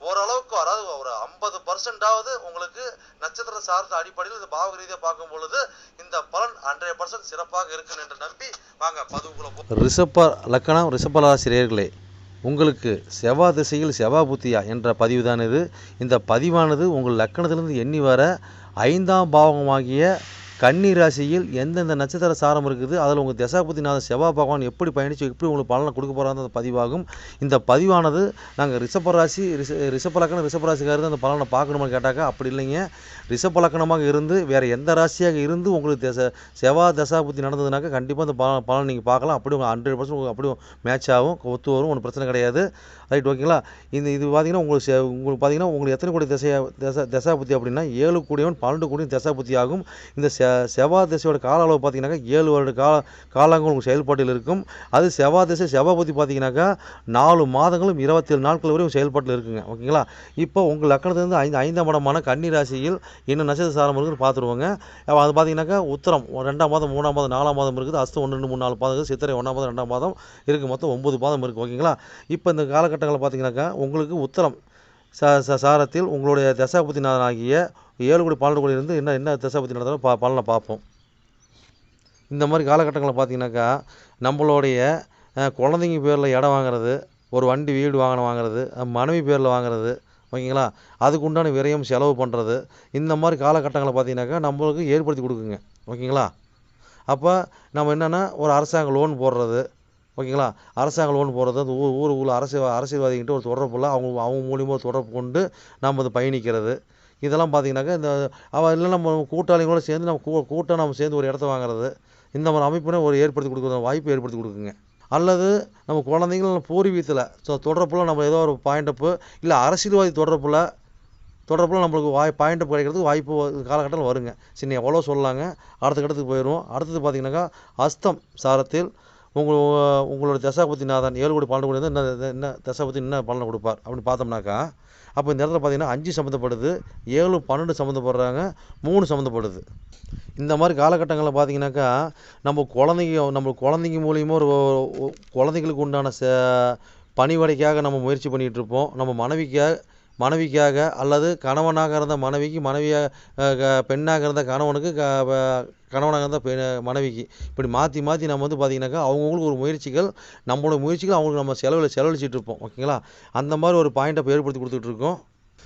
ஓரளவுக்கு அதாவது ஒரு ஐம்பது பர்சன்டாவது உங்களுக்கு நட்சத்திர சார்ந்த அடிப்படையில் இந்த பாவக ரீதியாக பார்க்கும் பொழுது இந்த பலன் ஹண்ட்ரட் பர்சன்ட் சிறப்பாக இருக்கும் என்று நம்பி வாங்க பதிவுக்குள்ள போ ரிஷப்ப லக்கணம் ரிஷபராசிரியர்களே உங்களுக்கு செவ்வாய் திசையில் செவ்வாய் புத்தியா என்ற பதிவு தான் இது. இந்த பதிவானது உங்கள் லக்கணத்திலிருந்து எண்ணி வர ஐந்தாம் பாவகமாகிய கன்னி ராசியில் எந்தெந்த நட்சத்திர சாரம் இருக்குது? அதில் உங்கள் தசாபுத்திநாதன் செவ்வாய் பகவான் எப்படி பயணித்து எப்படி உங்களுக்கு பலனை கொடுக்க போகிறாங்க அந்த பதிவாகும். இந்த பதிவானது நாங்கள் ரிஷப ராசி ரிஷ ரிஷப லக்கணம் ரிஷப ராசிக்காரர் அந்த பலனை பார்க்கணுமான்னு கேட்டாக்கா அப்படி இல்லைங்க. ரிஷப லக்கணமாக இருந்து வேறு எந்த ராசியாக இருந்து உங்களுக்கு தச செவ்வாய் தசாபுத்தி நடந்ததுனாக்கா கண்டிப்பாக அந்த பலன் பலன் நீங்கள் பார்க்கலாம். அப்படி உங்கள் ஹண்ட்ரட் பர்சன்ட் அப்படி மேட்ச் ஆகும் ஒத்து வரும் ஒன்றும் பிரச்சனை கிடையாது. ரைட் ஓகேங்களா இந்த இது பார்த்தீங்கன்னா உங்களுக்கு செ- உங்களுக்கு பார்த்தீங்கன்னா உங்களுக்கு எத்தனை கோடி திசையா தச தசாபுத்தி அப்படின்னா ஏழு கோடியவன் பன்னெண்டு கோடியும் தசாபுத்தி ஆகும். இந்த செ செவ்வாய் திசையோட கால அளவு பார்த்தீங்கன்னாக்கா ஏழு வருட கால காலங்கள் உங்கள் செயல்பாட்டில் இருக்கும். அது செவ்வாய் திசை செவ்வாய் பார்த்தீங்கன்னாக்கா நாலு மாதங்களும் இருபத்தேழு நாட்கள் வரையும் செயல்பாட்டில் இருக்குங்க. ஓகேங்களா? இப்போ உங்கள் லக்கணத்துலேருந்து ஐந்து ஐந்தாம் இடமான கன்னி ராசியில் என்ன நட்சத்திர சாரம் இருக்குன்னு பார்த்துருவோங்க. அது பார்த்தீங்கன்னாக்கா உத்தரம் ஒரு ரெண்டாம் மாதம் மூணாம் மாதம் நாலாம் மாதம் இருக்குது. அஸ்து ஒன்று ரெண்டு மூணு நாலு பாதம் இருக்குது சித்திரை ஒன்றாம் மாதம் ரெண்டாம் மாதம் இருக்குது. மொத்தம் ஒம்பது பாதம் இருக்குது ஓகேங்களா? இப்போ இந்த காலகட்டங்களில் பார்த்தீங்கன்னாக்கா உங்களுக்கு உத்தரம் ச ச- சாரத்தில் உங்களுடைய தசாபுத்தி ஆகிய ஏழு கோடி என்ன என்ன தசாபுத்தி நடந்தாலும் பா பலனை பார்ப்போம். இந்த மாதிரி காலகட்டங்களில் பார்த்தீங்கன்னாக்கா நம்மளுடைய குழந்தைங்க பேரில் இடம் வாங்குறது ஒரு வண்டி வீடு வாகனம் வாங்குறது மனைவி பேரில் வாங்குறது ஓகேங்களா? அதுக்கு உண்டான விரயம் செலவு பண்ணுறது இந்த மாதிரி காலகட்டங்களை பார்த்தீங்கன்னாக்கா நம்மளுக்கு ஏற்படுத்தி கொடுக்குங்க. ஓகேங்களா? அப்போ நம்ம என்னென்னா ஒரு அரசாங்க லோன் போடுறது ஓகேங்களா? அரசாங்க லோன் போடுறது அந்த ஊர் ஊருக்குள்ள அரசியல் அரசியல்வாதிகிட்ட ஒரு தொடர்புல அவங்க அவங்க மூலியமாக தொடர்பு கொண்டு நம்ம அது பயணிக்கிறது. இதெல்லாம் பார்த்தீங்கன்னாக்கா இந்த அவள் இல்லை நம்ம கூட்டாளிகளோட சேர்ந்து நம்ம கூ கூட்டம் நம்ம சேர்ந்து ஒரு இடத்த வாங்குறது. இந்த மாதிரி அமைப்பினை ஒரு ஏற்படுத்தி கொடுக்குற வாய்ப்பு ஏற்படுத்தி கொடுக்குங்க. அல்லது நம்ம குழந்தைங்கள் பூர்வீகத்தில் ஸோ தொடர்புல நம்ம ஏதோ ஒரு பாயிண்டப்பு இல்லை அரசியல்வாதி தொடர்புல தொடர்புல நம்மளுக்கு வாய் பாயிண்ட் கிடைக்கிறதுக்கு வாய்ப்பு காலகட்டத்தில் வருங்க. சரி எவ்வளோ சொல்லலாங்க அடுத்த கட்டத்துக்கு போயிடுவோம். அடுத்தது பார்த்தீங்கன்னாக்கா அஸ்தம் சாரத்தில் உங்கள் உங்களோட தசாபத்திநாதன் ஏழு கோடி பலன் கொடுத்து வந்து என்ன என்ன தசாபத்தி என்ன பலனை கொடுப்பார் அப்படின்னு பார்த்தோம்னாக்கா அப்போ இந்த இடத்துல பார்த்தீங்கன்னா அஞ்சு சம்மந்தப்படுது ஏழு பன்னெண்டு சம்மந்தப்படுறாங்க மூணு சம்மந்தப்படுது இந்த மாதிரி காலகட்டங்களில் பார்த்தீங்கன்னாக்கா நம்ம குழந்தைங்க நம்ம குழந்தைங்க மூலியமாக ஒரு ஒரு- குழந்தைங்களுக்கு உண்டான ச பணிவடைக்காக நம்ம முயற்சி பண்ணிகிட்டு இருப்போம். நம்ம மனைவிக்காக மனைவிக்காக அல்லது கணவனாக இருந்த மனைவிக்கு மனைவியாக பெண்ணாக இருந்த கணவனுக்கு க கணவனாக இருந்த பெ மனைவிக்கு. இப்படி மாற்றி மாற்றி நம்ம வந்து பார்த்திங்கனாக்கா அவங்கவுங்களுக்கு ஒரு முயற்சிகள் நம்மளோட முயற்சிகள் அவங்களுக்கு நம்ம செலவில் செலவழிச்சிட்டு இருப்போம். ஓகேங்களா? அந்த மாதிரி ஒரு பாயிண்ட்டை இப்போ ஏற்படுத்தி கொடுத்துட்ருக்கோம்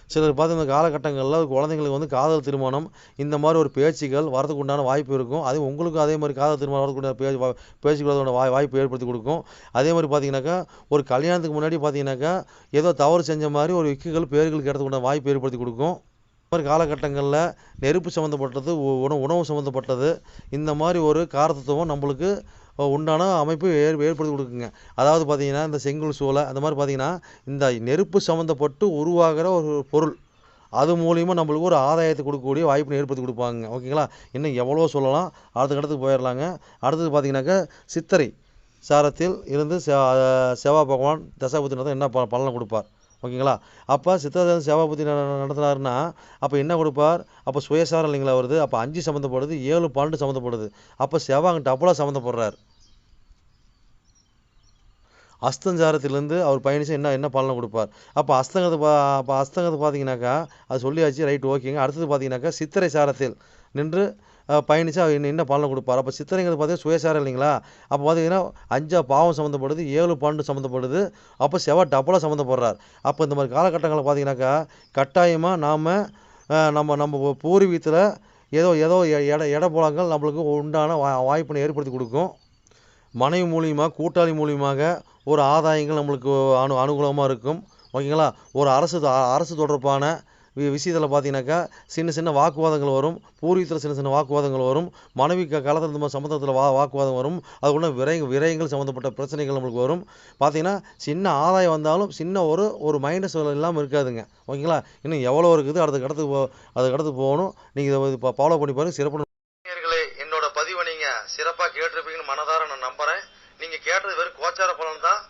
சிலர் பார்த்து இந்த காலகட்டங்களில் குழந்தைங்களுக்கு வந்து காதல் திருமணம் இந்த மாதிரி ஒரு பேச்சுகள் வரதுக்கு உண்டான வாய்ப்பு இருக்கும். அதே உங்களுக்கும் அதே மாதிரி காதல் திருமணம் வரதுக்கு உண்டான பேச்சு வா- வரதுக்கு வாய் வாய்ப்பு ஏற்படுத்தி கொடுக்கும். அதே மாதிரி பார்த்தீங்கன்னாக்கா ஒரு கல்யாணத்துக்கு முன்னாடி பார்த்தீங்கன்னாக்கா ஏதோ தவறு செஞ்ச மாதிரி ஒரு இக்குகள் பேர்கள் கிடைறதுக்கு உண்டான வாய்ப்பு ஏற்படுத்தி கொடுக்கும். மாதிரி காலகட்டங்களில் நெருப்பு சம்மந்தப்பட்டது உ- உணவு உணவு சம்மந்தப்பட்டது இந்த மாதிரி ஒரு காரத்துவம் நம்மளுக்கு உண்டான அமைப்பு ஏற் ஏற்படுத்தி கொடுக்குங்க. அதாவது பார்த்தீங்கன்னா இந்த செங்கல் சூளை அந்த மாதிரி பார்த்தீங்கன்னா இந்த நெருப்பு சம்மந்தப்பட்டு உருவாகிற ஒரு பொருள் அது மூலிமா நம்மளுக்கு ஒரு ஆதாயத்தை கொடுக்கக்கூடிய வாய்ப்பு ஏற்படுத்தி கொடுப்பாங்க. ஓகேங்களா? இன்னும் எவ்வளோ சொல்லலாம். அடுத்த கட்டத்துக்கு போயிடலாங்க. அடுத்தது பார்த்தீங்கன்னாக்கா சித்திரை சாரத்தில் இருந்து செவ்வாய் பகவான் தசாபுத்தினத்தை என்ன ப பலனை கொடுப்பார். ஓகேங்களா? அப்போ சித்திரை செவ்வாபுத்தி நடத்துனாருன்னா அப்போ என்ன கொடுப்பார்? அப்போ சுயசாரம் இல்லைங்களா வருது. அப்போ அஞ்சு சம்மந்தப்படுது ஏழு பன்னெண்டு சம்மந்தப்படுது. அப்போ சேவாங்க டபுளாக சம்மந்தப்படுறார். அஸ்தஞ்சாரத்திலேருந்து அவர் பயணிச்சு என்ன என்ன பலனை கொடுப்பார்? அப்போ அஸ்தங்கத்தை பா அப்போ அஸ்தங்கத்தை பார்த்தீங்கன்னாக்கா அது சொல்லியாச்சு ரைட் ஓகேங்க. அடுத்தது பார்த்தீங்கன்னாக்கா சித்திரை சாரத்தில் நின்று பயணித்து பயணிச்சா அவர் என்ன என்ன பலனை கொடுப்பார்? அப்போ சித்திரைங்கிறது பார்த்தீங்கன்னா சுயசாரம் இல்லைங்களா? அப்போ பார்த்தீங்கன்னா அஞ்சா பாவம் சம்மந்தப்படுது ஏழு பன்னெண்டு சம்மந்தப்படுது அப்போ செவ்வாய் டபுளாக சம்மந்தப்படுறார். அப்போ இந்த மாதிரி காலகட்டங்களில் பார்த்தீங்கன்னாக்கா கட்டாயமாக நாம் நம்ம நம்ம பூர்வீகத்தில் ஏதோ ஏதோ எ- இட இட புலங்கள் நம்மளுக்கு உண்டான வா வாய்ப்பினை ஏற்படுத்தி கொடுக்கும். மனைவி மூலியமாக கூட்டாளி மூலியமாக ஒரு ஆதாயங்கள் நம்மளுக்கு அனு அனுகூலமாக இருக்கும். ஓகேங்களா? ஒரு அரசு அரசு தொடர்பான விஷயத்தில் பார்த்தீங்கன்னாக்கா சின்ன சின்ன வாக்குவாதங்கள் வரும். பூர்வீகத்தில் சின்ன சின்ன வாக்குவாதங்கள் வரும். மனைவி காலத்தில் இந்த சம்மந்தத்தில் வா வாக்குவாதம் வரும். அது கூட விரை விரயங்கள் சம்மந்தப்பட்ட பிரச்சனைகள் நம்மளுக்கு வரும். பார்த்தீங்கன்னா சின்ன ஆதாயம் வந்தாலும் சின்ன ஒரு ஒரு மைனஸ் இல்லாமல் இருக்காதுங்க. ஓகேங்களா? இன்னும் எவ்வளோ இருக்குது? அடுத்த இடத்துக்கு போ அதுக்கு இடத்துக்கு போகணும். நீங்கள் இதை ஃபாலோ பண்ணி பாருங்க. சிறப்பு நேயர்களே என்னோட பதிவை நீங்க சிறப்பா கேட்டிருப்பீங்கன்னு மனதார நான் நம்புறேன் நீங்க கேட்டது வெறும் கோச்சார பலன் தான்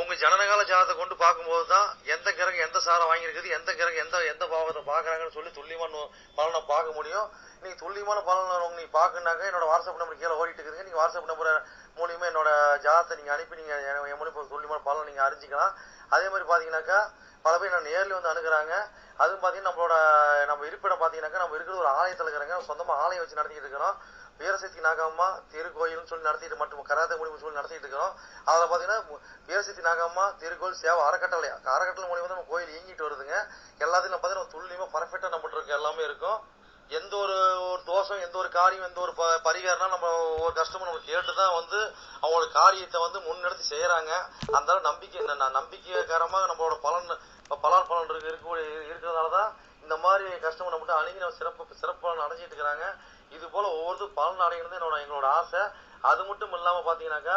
உங்க ஜனனகால ஜாதகத்தை கொண்டு பார்க்கும்போது தான் எந்த கிரகம் எந்த சாரம் வாங்கியிருக்குது எந்த கிரகம் எந்த எந்த பாவத்தை பார்க்குறாங்கன்னு சொல்லி துல்லியமான பலனை பார்க்க முடியும். நீ துல்லியமான பலனை உங்க நீங்க என்னோட வாட்ஸ்அப் நம்பர் கீழே ஓடிட்டு இருக்குதுங்க நீங்கள் வாட்ஸ்அப் நம்பர் மூலியமாக என்னோட ஜாதத்தை நீங்கள் அனுப்பி நீங்கள் என் மூலியமாக துல்லியமான பலனை நீங்கள் அறிஞ்சிக்கலாம். அதே மாதிரி பார்த்தீங்கன்னாக்கா பல பேர் நான் நேரில் வந்து அணுகிறாங்க. அதுவும் பார்த்தீங்கன்னா நம்மளோட நம்ம இருப்பிடம் பார்த்தீங்கன்னாக்கா நம்ம இருக்கிற ஒரு ஆலயத்தில் இருக்கிறாங்க. சொந்தமாக ஆலயம் வச்சு நடத்திக்கிட்டு இருக்கிறோம். வீரசக்தி நாகம்மா திருக்கோயில்னு சொல்லி நடத்திட்டு மட்டும் கராத்தே முடிவு சொல்லி நடத்திட்டு இருக்கிறோம். அதில் பார்த்தீங்கன்னா வீரசக்தி நாகம்மா திருக்கோயில் சேவை அறக்கட்டளை அறக்கட்டளை மூலியமாக தான் நம்ம கோயில் இயங்கிட்டு வருதுங்க. எல்லாத்தையும் நம்ம பார்த்தீங்கன்னா துல்லியமாக பர்ஃபெக்டாக நம்மகிட்ட இருக்கு எல்லாமே இருக்கும். எந்த ஒரு ஒரு தோஷம் எந்த ஒரு காரியம் எந்த ஒரு ப- பரிகாரம்னா நம்ம ஒரு கஷ்டமும் நம்ம கேட்டு தான் வந்து அவங்களோட காரியத்தை வந்து முன்னெடுத்து செய்யறாங்க அந்த நம்பிக்கை நம்பிக்கைக்காரமாக நம்மளோட பலன் இப்ப பலன் இருக்கு இருக்கக்கூடிய இருக்கிறதுனால தான் இந்த மாதிரி கஷ்டமும் நம்மகிட்ட அணுகி நம்ம சிறப்பு சிறப்பு பலன் அடைஞ்சிட்டு இருக்கிறாங்க. இது போல ஒவ்வொருத்தரும் பலன் அடைகிறது என்னோட எங்களோட ஆசை. அது மட்டும் இல்லாம பாத்தீங்கன்னாக்கா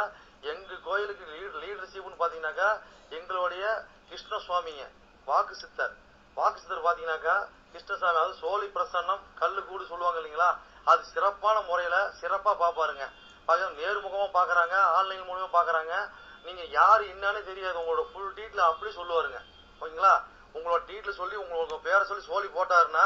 எங்க கோயிலுக்கு லீட் லீடர்ஷிப்னு பாத்தீங்கன்னாக்கா எங்களுடைய கிருஷ்ண சுவாமிங்க வாக்கு சித்தர். வாக்கு சித்தர் பாத்தீங்கன்னாக்கா கிருஷ்ணசாமி அதாவது சோழி பிரசன்னம் கல்லு கூடு சொல்லுவாங்க இல்லைங்களா? அது சிறப்பான முறையில சிறப்பா பாப்பாருங்க. பாத்தீங்கன்னா நேர்முகமா பாக்குறாங்க ஆன்லைன் மூலமா பாக்குறாங்க. நீங்க யாரு என்னன்னு தெரியாது. உங்களோட ஃபுல் டீட்டில் அப்படி சொல்லுவாருங்க. ஓகேங்களா? உங்களோட டீட்டில் சொல்லி உங்களோட பேரை சொல்லி சோழி போட்டாருன்னா